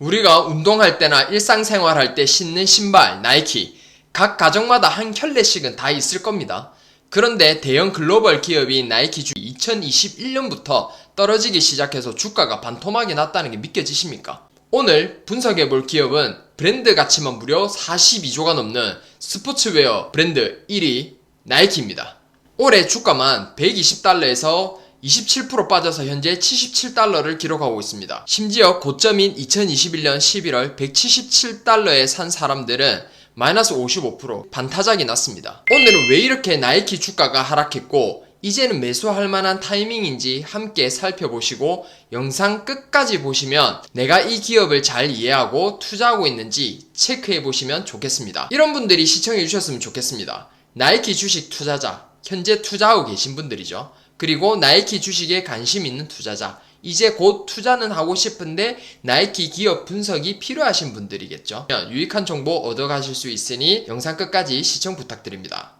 우리가 운동할 때나 일상생활할 때 신는 신발, 나이키. 각 가정마다 한 켤레씩은 다 있을 겁니다. 그런데 대형 글로벌 기업인 나이키 주 2021년부터 떨어지기 시작해서 주가가 반토막이 났다는 게 믿겨지십니까? 오늘 분석해 볼 기업은 브랜드 가치만 무려 42조가 넘는 스포츠웨어 브랜드 1위 나이키입니다. 올해 주가만 120달러에서 27% 빠져서 현재 77달러를 기록하고 있습니다. 심지어 고점인 2021년 11월 177달러에 산 사람들은 마이너스 55% 반타작이 났습니다. 오늘은 왜 이렇게 나이키 주가가 하락했고 이제는 매수할 만한 타이밍인지 함께 살펴보시고 영상 끝까지 보시면 내가 이 기업을 잘 이해하고 투자하고 있는지 체크해 보시면 좋겠습니다. 이런 분들이 시청해 주셨으면 좋겠습니다. 나이키 주식 투자자, 현재 투자하고 계신 분들이죠. 그리고 나이키 주식에 관심 있는 투자자, 이제 곧 투자는 하고 싶은데 나이키 기업 분석이 필요하신 분들이겠죠. 유익한 정보 얻어가실 수 있으니 영상 끝까지 시청 부탁드립니다.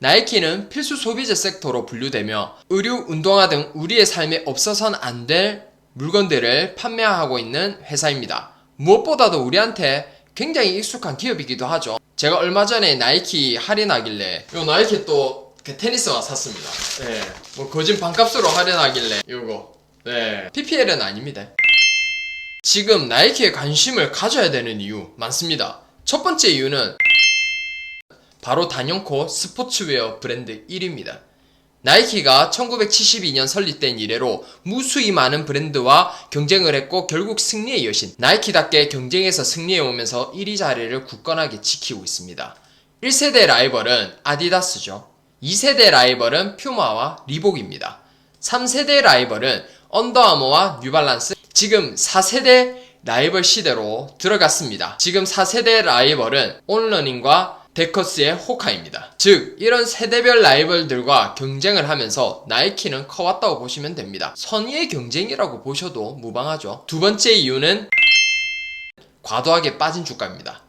나이키는 필수 소비재 섹터로 분류되며 의류, 운동화 등 우리의 삶에 없어선 안 될 물건들을 판매하고 있는 회사입니다. 무엇보다도 우리한테 굉장히 익숙한 기업이기도 하죠. 제가 얼마 전에 나이키 할인하길래 요 나이키 또 그 테니스화 샀습니다. 네. 뭐 거진 반값으로 할인하길래 요거. 네. PPL은 아닙니다. 지금 나이키에 관심을 가져야 되는 이유 많습니다. 첫 번째 이유는 바로 단연코 스포츠웨어 브랜드 1위입니다. 나이키가 1972년 설립된 이래로 무수히 많은 브랜드와 경쟁을 했고 결국 승리의 여신 나이키답게 경쟁에서 승리해 오면서 1위 자리를 굳건하게 지키고 있습니다. 1세대 라이벌은 아디다스죠. 2세대 라이벌은 퓨마와 리복입니다. 3세대 라이벌은 언더아머와 뉴발란스 지금 4세대 라이벌 시대로 들어갔습니다. 지금 4세대 라이벌은 온러닝과 데커스의 호카입니다. 즉 이런 세대별 라이벌들과 경쟁을 하면서 나이키는 커왔다고 보시면 됩니다. 선의의 경쟁이라고 보셔도 무방하죠. 두 번째 이유는 과도하게 빠진 주가입니다.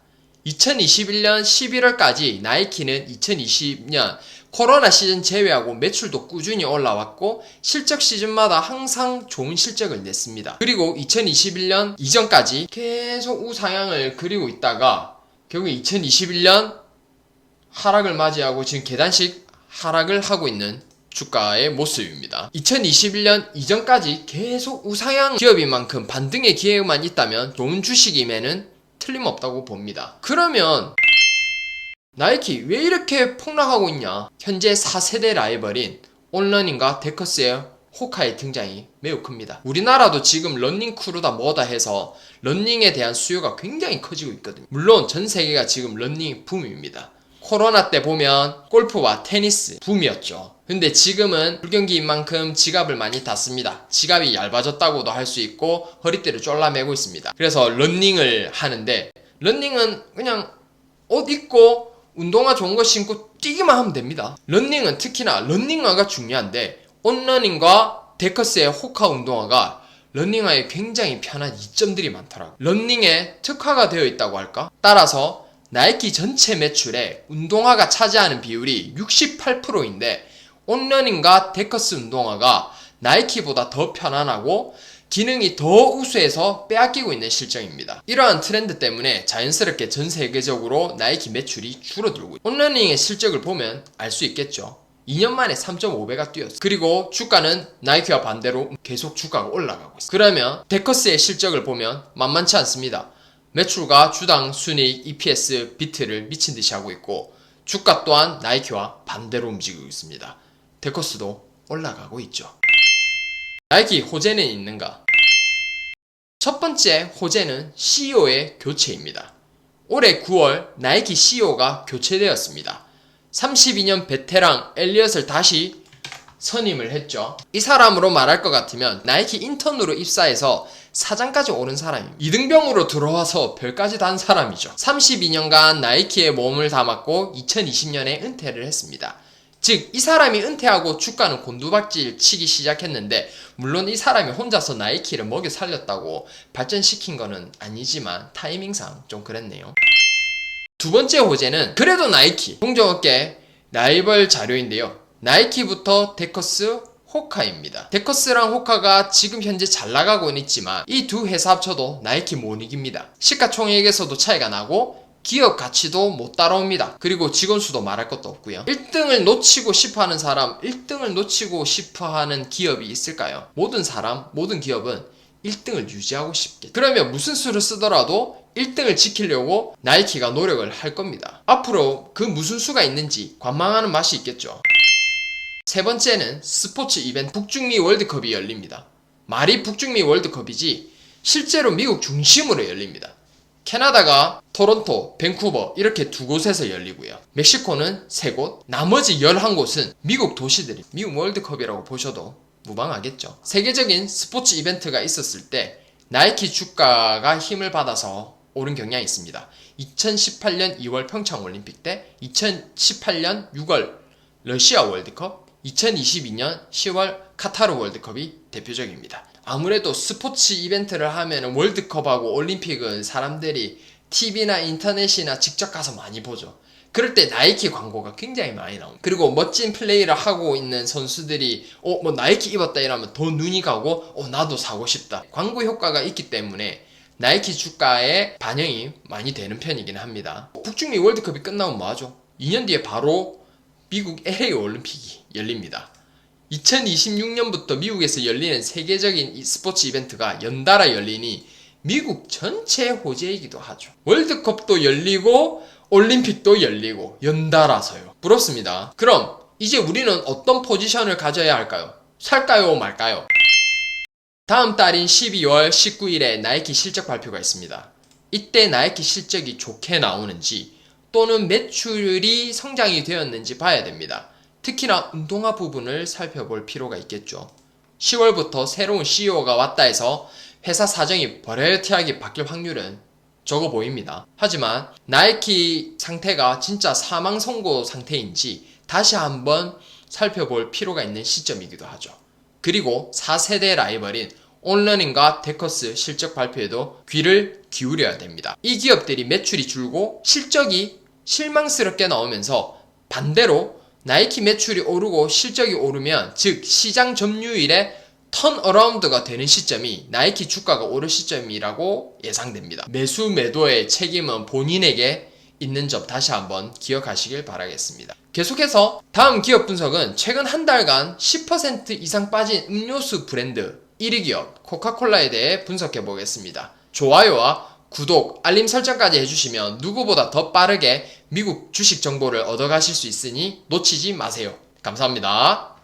2021년 11월까지 나이키는 2020년 코로나 시즌 제외하고 매출도 꾸준히 올라왔고 실적 시즌마다 항상 좋은 실적을 냈습니다. 그리고 2021년 이전까지 계속 우상향을 그리고 있다가 결국 2021년 하락을 맞이하고 지금 계단식 하락을 하고 있는 주가의 모습입니다. 2021년 이전까지 계속 우상향 기업인 만큼 반등의 기회만 있다면 좋은 주식임에는 틀림없다고 봅니다. 그러면 나이키 왜 이렇게 폭락하고 있냐? 현재 4세대 라이벌인 온러닝과 데커스의 호카의 등장이 매우 큽니다. 우리나라도 지금 런닝 크루다 뭐다 해서 런닝에 대한 수요가 굉장히 커지고 있거든요. 물론 전 세계가 지금 런닝 붐입니다. 코로나 때 보면 골프와 테니스 붐이었죠. 근데 지금은 불경기인 만큼 지갑을 많이 닫습니다. 지갑이 얇아졌다고도 할 수 있고 허리띠를 쫄라매고 있습니다. 그래서 런닝을 하는데 런닝은 그냥 옷 입고 운동화 좋은 거 신고 뛰기만 하면 됩니다. 런닝은 특히나 런닝화가 중요한데 온러닝과 데커스의 호카 운동화가 런닝화에 굉장히 편한 이점들이 많더라고요. 런닝에 특화가 되어 있다고 할까? 따라서 나이키 전체 매출에 운동화가 차지하는 비율이 68%인데 온러닝과 데커스 운동화가 나이키보다 더 편안하고 기능이 더 우수해서 빼앗기고 있는 실정입니다. 이러한 트렌드 때문에 자연스럽게 전 세계적으로 나이키 매출이 줄어들고 온러닝의 실적을 보면 알 수 있겠죠. 2년 만에 3.5배가 뛰었어. 그리고 주가는 나이키와 반대로 계속 주가가 올라가고 있어. 그러면 데커스의 실적을 보면 만만치 않습니다. 매출과 주당 순이익 EPS 비트를 미친 듯이 하고 있고 주가 또한 나이키와 반대로 움직이고 있습니다. 데커스도 올라가고 있죠. 나이키 호재는 있는가? 첫 번째 호재는 CEO의 교체입니다. 올해 9월 나이키 CEO가 교체되었습니다. 32년 베테랑 엘리엇을 다시 선임을 했죠. 이 사람으로 말할 것 같으면 나이키 인턴으로 입사해서 사장까지 오른 사람입니다. 이등병으로 들어와서 별까지 단 사람이죠. 32년간 나이키에 몸을 담았고 2020년에 은퇴를 했습니다. 즉, 이 사람이 은퇴하고 주가는 곤두박질 치기 시작했는데, 물론 이 사람이 혼자서 나이키를 먹여 살렸다고 발전시킨 거는 아니지만, 타이밍상 좀 그랬네요. 두 번째 호재는 그래도 나이키, 공정업계 라이벌 자료인데요. 나이키부터 데커스, 호카입니다. 데커스랑 호카가 지금 현재 잘 나가고는 있지만 이 두 회사 합쳐도 나이키 못 이깁니다. 시가총액에서도 차이가 나고 기업 가치도 못 따라옵니다. 그리고 직원 수도 말할 것도 없고요. 1등을 놓치고 싶어 하는 사람, 1등을 놓치고 싶어 하는 기업이 있을까요? 모든 사람, 모든 기업은 1등을 유지하고 싶겠죠. 그러면 무슨 수를 쓰더라도 1등을 지키려고 나이키가 노력을 할 겁니다. 앞으로 그 무슨 수가 있는지 관망하는 맛이 있겠죠. 세 번째는 스포츠 이벤트 북중미 월드컵이 열립니다. 말이 북중미 월드컵이지 실제로 미국 중심으로 열립니다. 캐나다가 토론토, 밴쿠버 이렇게 두 곳에서 열리고요. 멕시코는 세 곳, 나머지 11곳은 미국 도시들이 미국 월드컵이라고 보셔도 무방하겠죠. 세계적인 스포츠 이벤트가 있었을 때 나이키 주가가 힘을 받아서 오른 경향이 있습니다. 2018년 2월 평창 올림픽 때, 2018년 6월 러시아 월드컵, 2022년 10월 카타르 월드컵이 대표적입니다. 아무래도 스포츠 이벤트를 하면 월드컵하고 올림픽은 사람들이 TV나 인터넷이나 직접 가서 많이 보죠. 그럴 때 나이키 광고가 굉장히 많이 나옵니다. 그리고 멋진 플레이를 하고 있는 선수들이 어, 뭐 나이키 입었다 이러면 더 눈이 가고 어, 나도 사고 싶다. 광고 효과가 있기 때문에 나이키 주가에 반영이 많이 되는 편이긴 합니다. 북중미 월드컵이 끝나면 뭐 하죠? 2년 뒤에 바로 미국 LA 올림픽이 열립니다. 2026년부터 미국에서 열리는 세계적인 이 스포츠 이벤트가 연달아 열리니 미국 전체 호재이기도 하죠. 월드컵도 열리고 올림픽도 열리고 연달아서요. 부럽습니다. 그럼 이제 우리는 어떤 포지션을 가져야 할까요? 살까요 말까요? 다음 달인 12월 19일에 나이키 실적 발표가 있습니다. 이때 나이키 실적이 좋게 나오는지 또는 매출이 성장이 되었는지 봐야 됩니다. 특히나 운동화 부분을 살펴볼 필요가 있겠죠. 10월부터 새로운 CEO가 왔다 해서 회사 사정이 버라이어티하게 바뀔 확률은 적어 보입니다. 하지만 나이키 상태가 진짜 사망 선고 상태인지 다시 한번 살펴볼 필요가 있는 시점이기도 하죠. 그리고 4세대 라이벌인 온러닝과 데커스 실적 발표에도 귀를 기울여야 됩니다. 이 기업들이 매출이 줄고 실적이 실망스럽게 나오면서 반대로 나이키 매출이 오르고 실적이 오르면 즉 시장 점유율의 턴어라운드가 되는 시점이 나이키 주가가 오를 시점이라고 예상됩니다. 매수 매도의 책임은 본인에게 있는 점 다시 한번 기억하시길 바라겠습니다. 계속해서 다음 기업 분석은 최근 한 달간 10% 이상 빠진 음료수 브랜드 1위 기업 코카콜라에 대해 분석해 보겠습니다. 좋아요와 구독, 알림 설정까지 해주시면 누구보다 더 빠르게 미국 주식 정보를 얻어가실 수 있으니 놓치지 마세요. 감사합니다.